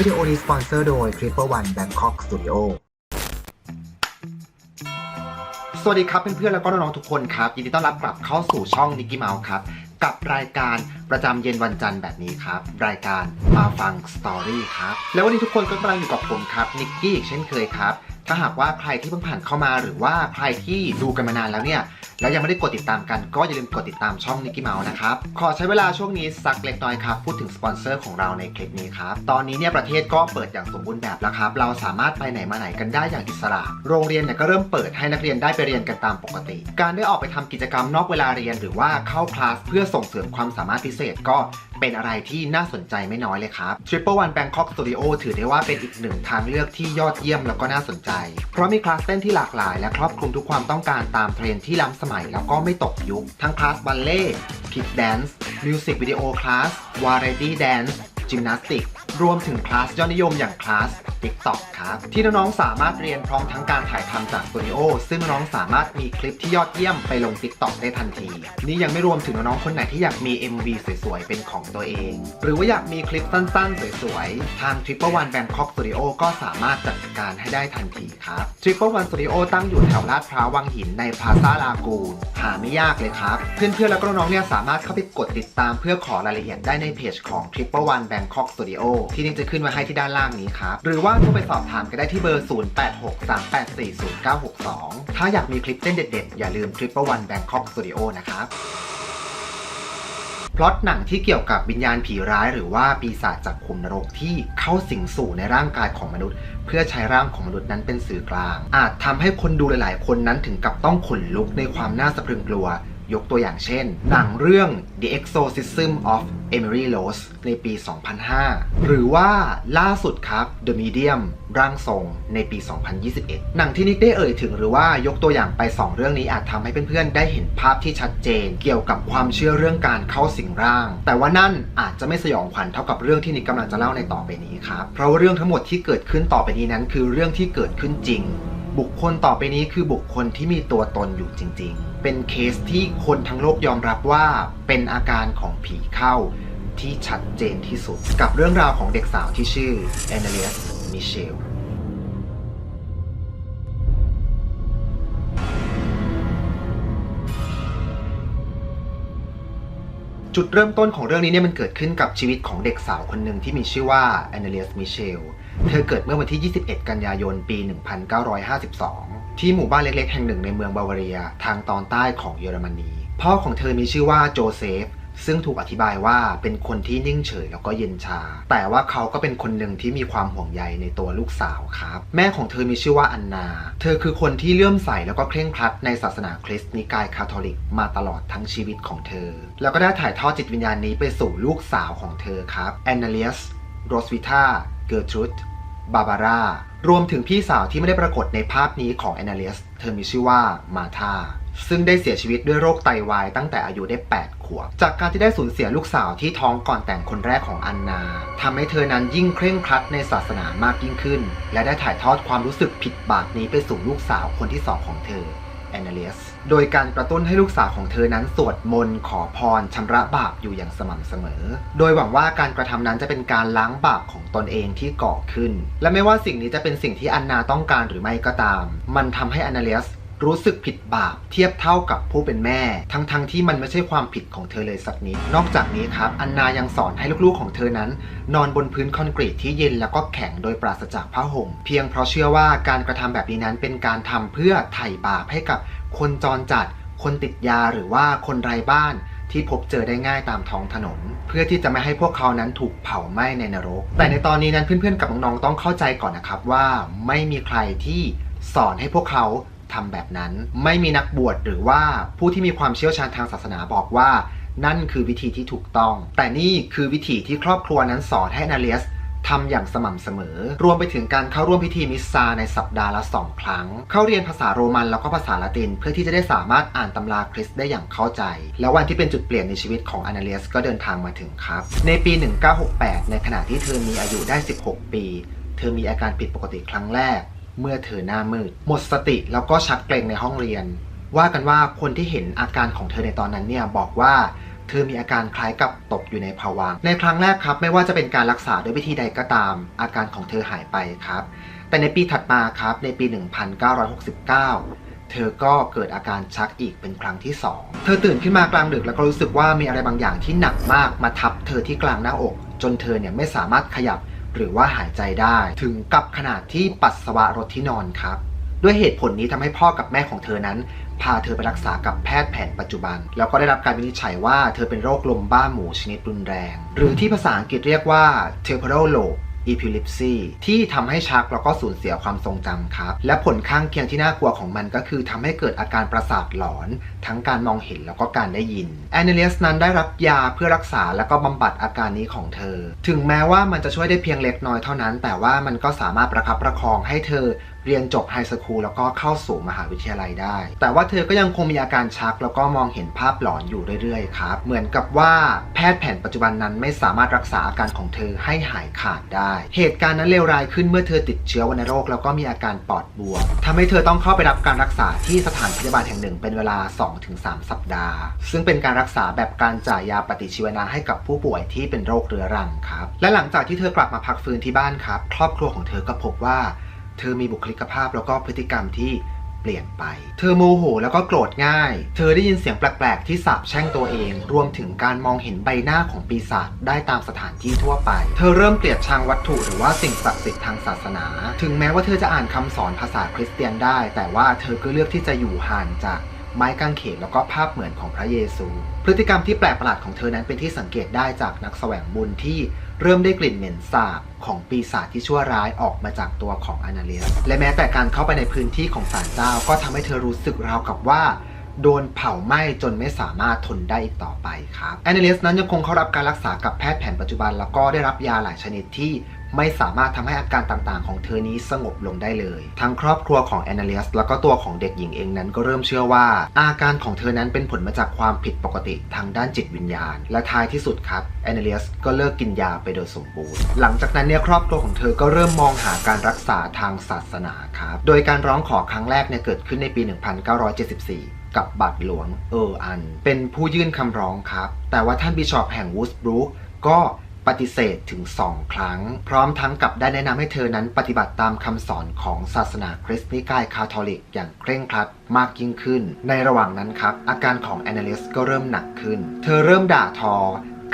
วิดีโอนี้สปอนเซอร์โดย c r i p p e r One Bangkok Studio สวัสดีครับเพื่อนๆ แล้วก็น้องๆ ทุกคนครับ ยินดีต้อนรับกลับเข้าสู่ช่องนิกกี้เมาส์ครับ กับรายการประจำเย็นวันจันทร์แบบนี้ครับ รายการมาฟังสตอรี่ครับ แล้ววันนี้ทุกคนก็กำลังอยู่กับผมครับนิกกี้อีกเช่นเคยครับ ถ้าหากว่าใครที่เพิ่งผ่านเข้ามาหรือว่าใครที่ดูกันมานานแล้วเนี่ยแล้วยังไม่ได้กดติดตามกันก็อย่าลืมกดติดตามช่องนิกกี้เมาส์นะครับ ขอใช้เวลาช่วงนี้สักเล็กน้อยครับพูดถึงสปอนเซอร์ของเราในคลิปนี้ครับ ตอนนี้เนี่ยประเทศก็เปิดอย่างสมบูรณ์แบบแล้วครับ เราสามารถไปไหนมาไหนกันได้อย่างอิสระ โรงเรียนเนี่ยก็เริ่มเปิดให้นักเรียนได้ไปเรียนกันตามปกติ การได้ออกไปทำกิจกรรมนอกเวลาเรียน หรือว่าเข้าคลาสเพื่อส่งเสริมความสามารถพิเศษก็เป็นอะไรที่น่าสนใจไม่น้อยเลยครับ Triple One Bangkok Studio ถือได้ว่าเป็นอีกหนึ่งทางเลือกที่ยอดเยี่ยมแล้วก็น่าสนใจ เพราะมีคลาสเต้นที่หลากหลาย และครอบคลุมทุกความต้องการตามเทรนด์ที่ล้ำสมัยแล้วก็ไม่ตกยุค ทั้งคลาสบัลเล่ต์พิดแดนซ์ มิวสิกวิดีโอคลาส วาไรตี้แดนซ์ จิมนาสติกรวมถึงคลาสยอดนิยมอย่างคลาส TikTok ครับที่น้องๆสามารถเรียนพร้อมทั้งการถ่ายทำจากสตูดิโอซึ่งน้องสามารถมีคลิปที่ยอดเยี่ยมไปลง TikTok ได้ทันที นี่ยังไม่รวมถึงน้องๆคนไหนที่อยากมี MV สวยๆ เป็นของตัวเอง หรือว่าอยากมีคลิปสั้นๆ สวยๆ ทาง Triple One Bangkok Studio ก็สามารถจัดการให้ได้ทันทีครับ Triple One Studio ตั้งอยู่แถวลาดพร้าววังหินในพาซาลากูนหาไม่ยากเลยครับ เพื่อนๆแล้วก็น้องๆเนี่ยสามารถเข้าไปกดติดตามเพื่อขอรายละเอียดได้ในเพจของ Triple One Bangkok Studio ที่นี่จะขึ้นไว้ให้ที่ด้านล่างนี้ครับ หรือว่าโทรไปสอบถามก็ได้ที่เบอร์ 0863840962 ถ้าอยากมีคลิปเต้นเด็ดๆ อย่าลืม Triple One Bangkok Studio นะครับพล็อตหนังที่เกี่ยวกับวิญญาณผีร้ายหรือว่าปีศาจจากขุมนรกที่เข้าสิงสู่ในร่างกายของมนุษย์ เพื่อใช้ร่างของมนุษย์นั้นเป็นสื่อกลาง อาจทำให้คนดูหลาย ๆ คนนั้นถึงกับต้องขนลุกในความน่าสะพรึงกลัว ยกตัวอย่างเช่น หนังเรื่อง The Exorcism of Emily Rose ในปี 2005 หรือว่าล่าสุดครับ The Medium ร่างทรงในปี 2021 หนังที่นิกได้เอ่ยถึงหรือว่ายกตัวอย่างไป 2 เรื่องนี้อาจทำให้เพื่อนๆ ได้เห็นภาพที่ชัดเจน เกี่ยวกับความเชื่อเรื่องการเข้าสิงร่าง แต่ว่านั่นอาจจะไม่สยองขวัญเท่ากับเรื่องที่นิกกำลังจะเล่าในต่อไปนี้ครับ เพราะว่าเรื่องทั้งหมดที่เกิดขึ้นต่อไปนี้นั้น คือเรื่องที่เกิดขึ้นจริง บุคคลต่อไปนี้คือบุคคลที่มีตัวตนอยู่จริง ๆ เป็นเคสที่คนทั้งโลกยอมรับว่าเป็นอาการของผีเข้าที่ชัดเจนที่สุด กับเรื่องราวของเด็กสาวที่ชื่อแอนเลียสมิเชล จุดเริ่มต้นของเรื่องนี้เนี่ยมันเกิดขึ้นกับชีวิตของเด็กสาวคนหนึ่งที่มีชื่อว่าแอนเลียสมิเชล เธอเกิดเมื่อวันที่ 21 กันยายน ปี 1952 ที่หมู่บ้านเล็กๆ แห่งหนึ่งในเมืองบาวาเรีย ทางตอนใต้ของเยอรมนี พ่อของเธอมีชื่อว่าโจเซฟ ซึ่งถูกอธิบายว่าเป็นคนที่นิ่งเฉยแล้วก็เย็นชา แต่ว่าเขาก็เป็นคนหนึ่งที่มีความห่วงใยในตัวลูกสาวครับ แม่ของเธอมีชื่อว่าอันนา เธอคือคนที่เลื่อมใสแล้วก็เคร่งครัดในศาสนาคริสต์นิกายคาทอลิกมาตลอดทั้งชีวิตของเธอ แล้วก็ได้ถ่ายทอดจิตวิญญาณนี้ไปสู่ลูกสาวของเธอครับแอนนาเลียสโรสวิธาเกอร์ทรูดบาบาร่ารวมถึงพี่สาวที่ไม่ได้ปรากฏในภาพนี้ของแอนนาเลียสเธอมีชื่อว่ามาธา ซึ่งได้เสียชีวิตด้วยโรคไตวายตั้งแต่อายุได้ 8 ขวบ จากการที่ได้สูญเสียลูกสาวที่ท้องก่อนแต่งคนแรกของอันนาทำให้เธอนั้นยิ่งเคร่งครัดในศาสนามากยิ่งขึ้น และได้ถ่ายทอดความรู้สึกผิดบาปนี้ไปสู่ลูกสาวคนที่สองของเธอแอนนาเลียสโดยการกระตุ้นให้ลูกสาวของเธอนั้นสวดมนต์ขอพรชำระบาปอยู่อย่างสม่ำเสมอ โดยหวังว่าการกระทำนั้นจะเป็นการล้างบาปของตนเองที่ก่อขึ้น และไม่ว่าสิ่งนี้จะเป็นสิ่งที่อันนาต้องการหรือไม่ก็ตาม มันทำให้แอนนาเลียส รู้สึกผิดบาปเทียบเท่ากับผู้เป็นแม่ ทั้งๆทที่มันไม่ใช่ความผิดของเธอเลยสักนิด นอกจากนี้ครับอันนายังสอนให้ลูกๆของเธอนั้น นอนบนพื้นคอนกรีตที่เย็นแล้วก็แข็งโดยปราศจากผ้าห่ม เพียงเพราะเชื่อว่าการกระทำแบบนี้นั้นเป็นการทำเพื่อไถ่บาปให้กับคนจรจัด คนติดยาหรือว่าคนไร้บ้านที่พบเจอได้ง่ายตามท้องถนน เพื่อที่จะไม่ให้พวกเขานั้นถูกเผาไหม้ในนรก แต่ในตอนนี้นั้นเพื่อนๆกับน้องๆต้องเข้าใจก่อนนะครับว่าไม่มีใครที่สอนให้พวกเขา ทำแบบนั้น ไม่มีนักบวชหรือว่าผู้ที่มีความเชี่ยวชาญทางศาสนาบอกว่า นั่นคือวิธีที่ถูกต้อง แต่นี่คือวิธีที่ครอบครัวนั้นสอนให้นาเลียสทำอย่างสม่ำเสมอ รวมไปถึงการเข้าร่วมพิธีมิสซาในสัปดาห์ละสองครั้ง เข้าเรียนภาษาโรมันแล้วก็ภาษาละติน เพื่อที่จะได้สามารถอ่านตำราคริสต์ได้อย่างเข้าใจ แล้ววันที่เป็นจุดเปลี่ยนในชีวิตของอนาเลียสก็เดินทางมาถึงครับ ในปี 1968 ในขณะที่เธอมีอายุได้ 16 ปี เธอมีอาการผิดปกติครั้งแรก เมื่อเธอหน้ามืด หมดสติแล้วก็ชักเกรงในห้องเรียน ว่ากันว่าคนที่เห็นอาการของเธอในตอนนั้นเนี่ยบอกว่าเธอมีอาการคล้ายกับตกอยู่ในภาวังในครั้งแรกครับไม่ว่าจะเป็นการรักษาด้วยวิธีใดก็ตาม อาการของเธอหายไปครับ แต่ในปีถัดมาครับในปี 1969 เธอก็เกิดอาการชักอีกเป็นครั้งที่ 2 เธอตื่นขึ้นมากลางดึกแล้วก็รู้สึกว่ามีอะไรบางอย่างที่หนักมากมาทับเธอที่กลางหน้าอก จนเธอเนี่ยไม่สามารถขยับ หรือว่าหายใจได้ ถึงกับขนาดที่ปัสสาวะรถที่นอนครับ ด้วยเหตุผลนี้ทำให้พ่อกับแม่ของเธอนั้น พาเธอไปรักษากับแพทย์แผนปัจจุบัน แล้วก็ได้รับการวินิจฉัยว่าเธอเป็นโรคลมบ้าหมูชนิดรุนแรง หรือที่ภาษาอังกฤษเรียกว่า temporal lobe epilepsy ที่ทำให้ชักแล้วก็สูญเสียความทรงจำครับ และผลข้างเคียงที่น่ากลัวของมันก็คือทำให้เกิดอาการประสาทหลอน ทั้งการมองเห็นแล้วก็การได้ยินแอนเนลียสนั้นได้รับยาเพื่อรักษาแล้วก็บำบัดอาการนี้ของเธอ ถึงแม้ว่ามันจะช่วยได้เพียงเล็กน้อยเท่านั้น แต่ว่ามันก็สามารถประคับประคองให้เธอ เรียนจบไฮสคูลแล้วก็เข้าสู่มหาวิทยาลัยได้ แต่ว่าเธอก็ยังคงมีอาการชัก แล้วก็มองเห็นภาพหลอนอยู่เรื่อยๆครับ เหมือนกับว่าแพทย์แผนปัจจุบันนั้นไม่สามารถรักษาอาการของเธอให้หายขาดได้ เหตุการณ์นั้นเลวร้ายขึ้นเมื่อเธอติดเชื้อวัณโรคแล้วก็มีอาการปอดบวมทำให้เธอต้องเข้าไปรับการรักษาที่สถานพยาบาลแห่งหนึ่งเป็นเวลา 2-3 สัปดาห์ ซึ่งเป็นการรักษาแบบการจ่ายยาปฏิชีวนะให้กับผู้ป่วยที่เป็นโรคเรื้อรังครับ และหลังจากที่เธอกลับมาพักฟื้นที่บ้านครับ ครอบครัวของเธอก็พบว่า เธอมีบุคลิกภาพแล้วก็พฤติกรรมที่เปลี่ยนไป เธอโมโหแล้วก็โกรธง่าย เธอได้ยินเสียงแปลกๆ ที่สาบแช่งตัวเอง รวมถึงการมองเห็นใบหน้าของปีศาจได้ตามสถานที่ทั่วไป เธอเริ่มเกลียดชังวัตถุหรือว่าสิ่งศักดิ์สิทธิ์ทางศาสนา ถึงแม้ว่าเธอจะอ่านคำสอนภาษาคริสเตียนได้ แต่ว่าเธอก็เลือกที่จะอยู่ห่างจาก ไม้กางเขนแล้วก็ภาพเหมือนของพระเยซู พฤติกรรมที่แปลกประหลาดของเธอนั้นเป็นที่สังเกตได้จากนักแสวงบุญที่เริ่มได้กลิ่นเหม็นสาบของปีศาจที่ชั่วร้ายออกมาจากตัวของอนาเลียสและแม้แต่การเข้าไปในพื้นที่ของศาลเจ้าก็ทำให้เธอรู้สึกราวกับว่าโดนเผาไหม้จนไม่สามารถทนได้อีกต่อไปครับแอนเนลสนั้นยังคงเข้ารับการรักษากับแพทย์แผนปัจจุบัน แล้วก็ได้รับยาหลายชนิดที่ ไม่สามารถทำให้อาการต่างๆ ของเธอนี้สงบลงได้เลย ทั้งครอบครัวของแอนเนเลียสแล้วก็ตัวของเด็กหญิงเองนั้นก็เริ่มเชื่อว่า อาการของเธอนั้นเป็นผลมาจากความผิดปกติทางด้านจิตวิญญาณ และท้ายที่สุดครับแอนเนเลียสก็เลิกกินยาไปโดยสมบูรณ์ หลังจากนั้นเนี่ยครอบครัวของเธอก็เริ่มมองหาการรักษาทางศาสนาครับ โดยการร้องขอครั้งแรกเนี่ยเกิดขึ้นในปี 1974กับ บัตรหลวงเอออัน เป็นผู้ยื่นคำร้องครับ แต่ว่าท่านบิชอปแห่งวูสบรูคก็ ปฏิเสธถึง2ครั้ง พร้อมทั้งกับได้แนะนำให้เธอนั้นปฏิบัติตามคำสอนของศาสนาคริสต์นิกายคาทอลิกอย่างเคร่งครัดมากยิ่งขึ้น ในระหว่างนั้นครับ อาการของแอนเนลิสก็เริ่มหนักขึ้น เธอเริ่มด่าทอ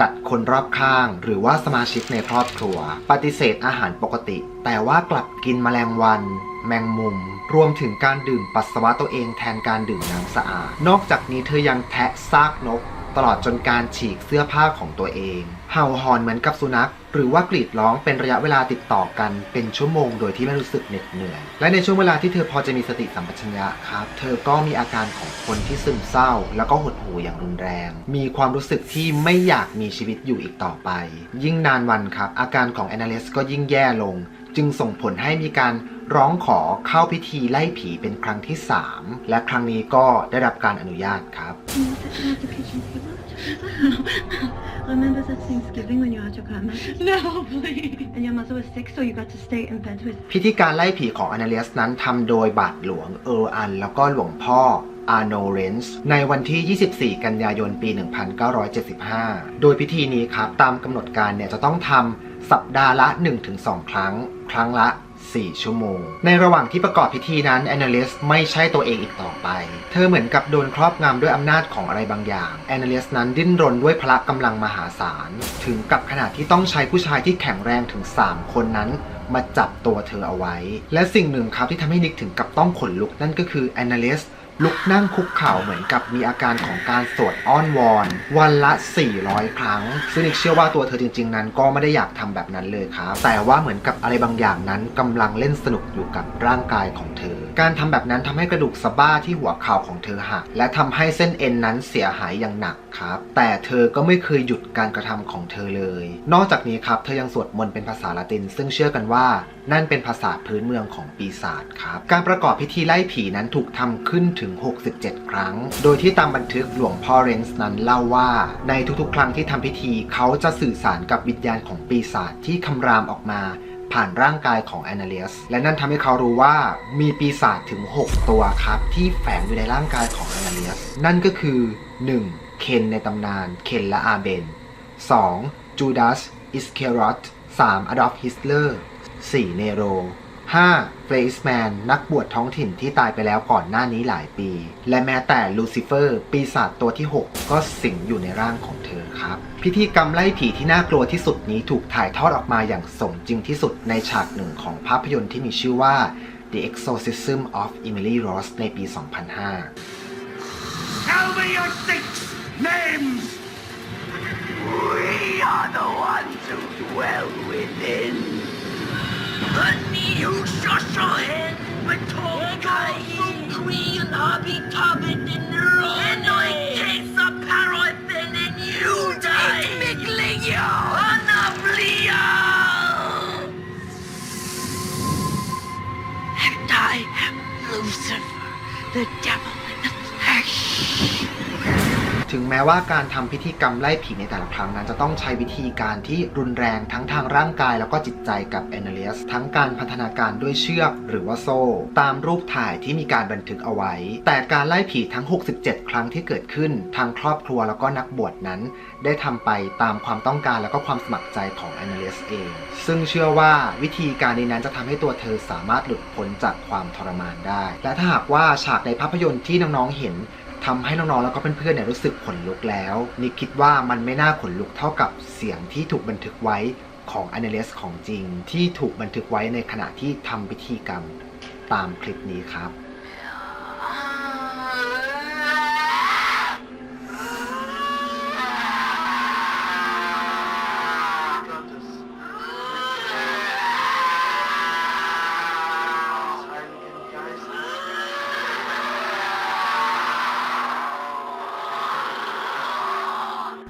กัดคนรอบข้าง หรือว่าสมาชิกในครอบครัว ปฏิเสธอาหารปกติ แต่ว่ากลับกินแมลงวัน แมงมุม รวมถึงการดื่มปัสสาวะตัวเองแทนการดื่มน้ำสะอาด นอกจากนี้เธอยังแทะซากนก ตลอดจนการฉีกเสื้อผ้าของตัวเอง เห่าหอนเหมือนกับสุนัข หรือว่ากรีดร้องเป็นระยะเวลาติดต่อกันเป็นชั่วโมงโดยที่ไม่รู้สึกเหน็ดเหนื่อย และในช่วงเวลาที่เธอพอจะมีสติสัมปชัญญะครับ เธอก็มีอาการของคนที่ซึมเศร้า แล้วก็หดหู่อย่างรุนแรง มีความรู้สึกที่ไม่อยากมีชีวิตอยู่อีกต่อไป ยิ่งนานวันครับ อาการของแอนนาเลสก็ยิ่งแย่ลง จึงส่งผลให้มีการร้องขอเข้าพิธีไล่ผีเป็นครั้งที่ 3 และครั้งนี้ก็ได้รับการอนุญาตครับ Can you sit down at the kitchen table? Remember that Thanksgiving when you had your grandma? No, please. And your mother was sick, so you got to stay in bed with พิธีการไล่ผีของอนาเลียสนั้นทำโดยบาทหลวงเออร์อัน แล้วก็หลวงพ่ออาโนเรนส์ในวันที่ 24 กันยายน ปี 1975 โดยพิธีนี้ครับ ตามกำหนดการเนี่ยจะต้องทำสัปดาห์ละ 1-2 ครั้ง ครั้งละ 4 ชั่วโมง ในระหว่างที่ประกอบพิธีนั้นแอนนาลิสไม่ใช่ตัวเองอีกต่อไป เธอเหมือนกับโดนครอบงำด้วยอำนาจของอะไรบางอย่างแอนนาลิสนั้นดิ้นรนด้วยพละกำลังมหาศาล ถึงกับขนาดที่ต้องใช้ผู้ชายที่แข็งแรงถึง 3 คนนั้นมาจับตัวเธอเอาไว้ และสิ่งหนึ่งครับที่ทำให้นิกถึงกับต้องขนลุกนั่นก็คือแอนนาลิส ลุกนั่งคุกเข่าเหมือนกับมีอาการของการสวดอ้อนวอน วันละ 400 ครั้ง ซึ่งนิกเชื่อว่าตัวเธอจริง ๆ นั้นก็ไม่ได้อยากทำแบบนั้นเลยครับแต่ว่าเหมือนกับอะไรบางอย่างนั้นกำลังเล่นสนุกอยู่กับร่างกายของเธอการทำแบบนั้นทำให้กระดูกสะบ้าที่หัวเข่าของเธอหักและทำให้เส้นเอ็นนั้นเสียหายอย่างหนักครับ แต่เธอก็ไม่เคยหยุดการกระทำของเธอเลย นอกจากนี้ครับเธอยังสวดมนต์เป็นภาษาละติน ซึ่งเชื่อกันว่า นั่นเป็นภาษาพื้นเมืองของปีศาจครับ การประกอบพิธีไล่ผีนั้นถูกทำขึ้นถึง 67 ครั้ง โดยที่ตามบันทึกหลวงพ่อเรนส์นั้นเล่าว่า ในทุกๆ ครั้งที่ทำพิธีเขาจะสื่อสารกับวิญญาณของปีศาจที่คำรามออกมา ผ่านร่างกายของแอนนาเลียส และนั่นทำให้เขารู้ว่ามีปีศาจถึง 6 ตัวครับ ที่แฝงอยู่ในร่างกายของแอนนาเลียส นั่นก็คือ 1. เคนในตำนาน เคนและอาเบน 2. จูดาสอิสเครอต 3. อดอล์ฟฮิสเลอร์ 4. เนโร 5. เฟลสแมนนักบวชท้องถิ่นที่ตายไปแล้วก่อนหน้านี้หลายปี และแม้แต่ลูซิเฟอร์ ปีศาจตัวที่ 6 ก็สิงอยู่ในร่างของเธอ ครับ พิธีกรรมไล่ผีที่น่ากลัวที่สุดนี้ถูกถ่ายทอดออกมาอย่างสมจริงที่สุดในฉากหนึ่งของภาพยนตร์ที่มีชื่อว่า The Exorcism of Emily Rose ในปี 2005 Tell me your six names! We are the ones who dwell within. You shush your head, but งแม้ว่าการทำพิธีกรรมไล่ผีในแต่ละครั้งนั้น จะต้องใช้วิธีการที่รุนแรงทั้งทางร่างกายแล้วก็จิตใจกับแอนเนเลียสทั้งการพันธนาการด้วยเชือกหรือว่าโซ่ ตามรูปถ่ายที่มีการบันทึกเอาไว้ แต่การไล่ผีทั้ง 67 ครั้งที่เกิดขึ้น ทางครอบครัวแล้วก็นักบวชนั้น ได้ทำไปตามความต้องการแล้วก็ความสมัครใจของแอนเนเลียสเอง ซึ่งเชื่อว่าวิธีการนี้นั้นจะทำให้ตัวเธอสามารถหลุดพ้นจากความทรมานได้ และถ้าหากว่าฉากในภาพยนตร์ที่น้องๆเห็น ทำให้น้องๆแล้วก็เพื่อนๆเนี่ยรู้สึกขนลุกแล้ว นิกคิดว่ามันไม่น่าขนลุกเท่ากับเสียงที่ถูกบันทึกไว้ของอ n นเ l สของจริง ที่ถูกบันทึกไว้ในขณะที่ทำพิธีกรรมตามคลิปนี้ครับ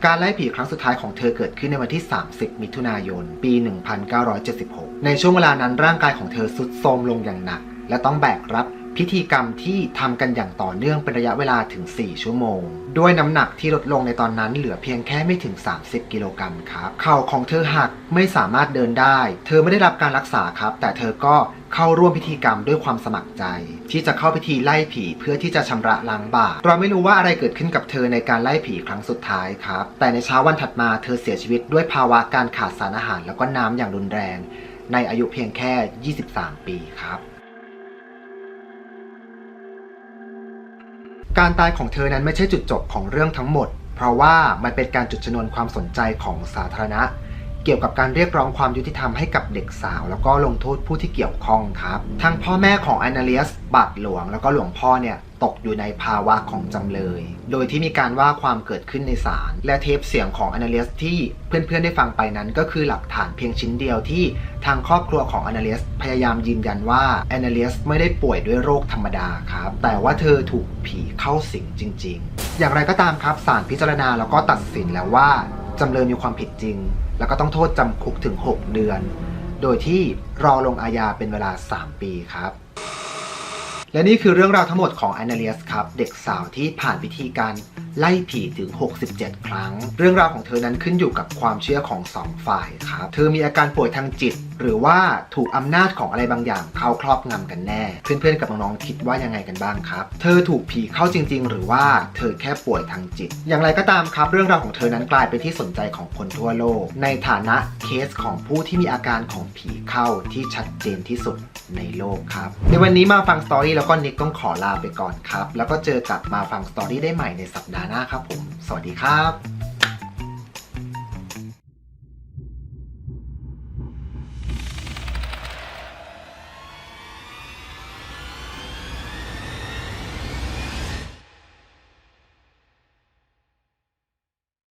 การไล่ผีครั้งสุดท้ายของเธอเกิดขึ้นในวันที่ 30 มิถุนายน ปี 1976 ในช่วงเวลานั้นร่างกายของเธอสุดโทรมลงอย่างหนัก และต้องแบกรับ พิธีกรรมที่ทำกันอย่างต่อเนื่องเป็นระยะเวลาถึง 4 ชั่วโมง ด้วยน้ำหนักที่ลดลงในตอนนั้นเหลือเพียงแค่ไม่ถึง 30 กิโลกรัมครับ เข่าของเธอหักไม่สามารถเดินได้ เธอไม่ได้รับการรักษาครับ แต่เธอก็เข้าร่วมพิธีกรรมด้วยความสมัครใจ ที่จะเข้าพิธีไล่ผีเพื่อที่จะชำระล้างบาปเราไม่รู้ว่าอะไรเกิดขึ้นกับเธอในการไล่ผีครั้งสุดท้ายครับ แต่ในเช้าวันถัดมาเธอเสียชีวิตด้วยภาวะการขาดสารอาหาร แล้วก็น้ำอย่างรุนแรง ในอายุเพียงแค่ 23 ปีครับ การตายของเธอนั้นไม่ใช่จุดจบของเรื่องทั้งหมด เพราะว่ามันเป็นการจุดชนวนความสนใจของสาธารณะ เกี่ยวกับการเรียกร้องความยุติธรรมให้กับเด็กสาว แล้วก็ลงโทษผู้ที่เกี่ยวข้องครับ ทั้งพ่อแม่ของอนาเลียสบาทหลวง แล้วก็หลวงพ่อเนี่ยตกอยู่ในภาวะของจำเลย โดยที่มีการว่าความเกิดขึ้นในศาล และเทปเสียงของอนาเลียสที่เพื่อนๆได้ฟังไปนั้น ก็คือหลักฐานเพียงชิ้นเดียวที่ทางครอบครัวของอนาเลียสพยายามยืนยันว่าอนาเลียสไม่ได้ป่วยด้วยโรคธรรมดาครับ แต่ว่าเธอถูกผีเข้าสิงจริง ๆ อย่างไรก็ตามครับศาลพิจารณาแล้วก็ตัดสินแล้วว่า จำเลยมีความผิดจริง แล้วก็ต้องโทษจำคุกถึง 6 เดือน โดยที่รอลงอาญาเป็นเวลา 3 ปีครับ และนี่คือเรื่องราวทั้งหมดของแอนนาเลียสครับ เด็กสาวที่ผ่านพิธีการไล่ผีถึง 67 ครั้ง เรื่องราวของเธอนั้นขึ้นอยู่กับความเชื่อของสองฝ่ายครับ เธอมีอาการป่วยทางจิต หรือว่าถูกอำนาจของอะไรบางอย่างเข้าครอบงำกันแน่ เพื่อนๆกับน้องๆคิดว่ายังไงกันบ้างครับ เธอถูกผีเข้าจริง ๆ หรือว่าเธอแค่ป่วยทางจิต อย่างไรก็ตามครับ เรื่องราวของเธอนั้นกลายเป็นที่สนใจของคนทั่วโลก ในฐานะเคสของผู้ที่มีอาการของผีเข้าที่ชัดเจนที่สุดในโลกครับ ในวันนี้มาฟังสตอรี่แล้วก็นิกต้องขอลาไปก่อนครับ แล้วก็เจอกับมาฟังสตอรี่ได้ใหม่ในสัปดาห์หน้าครับผม สวัสดีครับ